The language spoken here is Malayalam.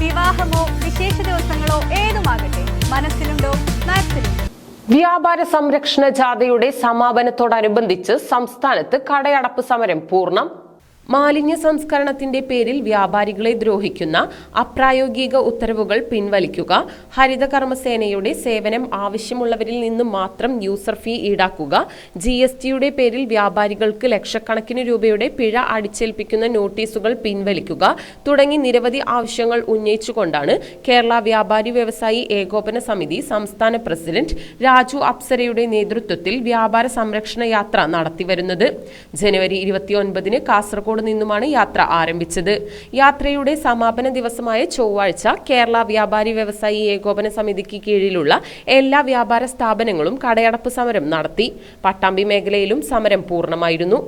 വിവാഹമോ വിശേഷ ദിവസങ്ങളോ ഏതുമാകട്ടെ മനസ്സിലുണ്ടോ മാക്സിലുണ്ടോ വ്യാപാര സംരക്ഷണ ജാഥയുടെ സമാപനത്തോടനുബന്ധിച്ച് സംസ്ഥാനത്ത് കടയടപ്പ് സമരം പൂർണം. മാലിന്യ സംസ്കരണത്തിന്റെ പേരിൽ വ്യാപാരികളെ ദ്രോഹിക്കുന്ന അപ്രായോഗിക ഉത്തരവുകൾ പിൻവലിക്കുക ഹരിത കർമ്മസേനയുടെ സേവനം ആവശ്യമുള്ളവരിൽ നിന്ന് മാത്രം യൂസർ ഫീ ഈടാക്കുക ജി എസ് ടിയുടെ പേരിൽ വ്യാപാരികൾക്ക് ലക്ഷക്കണക്കിന് രൂപയുടെ പിഴ അടിച്ചേൽപ്പിക്കുന്ന നോട്ടീസുകൾ പിൻവലിക്കുക തുടങ്ങി നിരവധി ആവശ്യങ്ങൾ ഉന്നയിച്ചുകൊണ്ടാണ് കേരള വ്യാപാരി വ്യവസായി ഏകോപന സമിതി സംസ്ഥാന പ്രസിഡന്റ് രാജു അപ്സരയുടെ നേതൃത്വത്തിൽ വ്യാപാര സംരക്ഷണ യാത്ര നടത്തിവരുന്നത്. ജനുവരി ഇരുപത്തിയൊൻപതിന് കാസർഗോഡ് നിന്നുമാണ് യാത്ര ആരംഭിച്ചത്. യാത്രയുടെ സമാപന ദിവസമായ ചൊവ്വാഴ്ച കേരള വ്യാപാരി വ്യവസായി ഏകോപന സമിതിക്ക് കീഴിലുള്ള എല്ലാ വ്യാപാര സ്ഥാപനങ്ങളും കടയടപ്പ് സമരം നടത്തി. പട്ടാമ്പി മേഖലയിലും സമരം പൂർണമായിരുന്നു.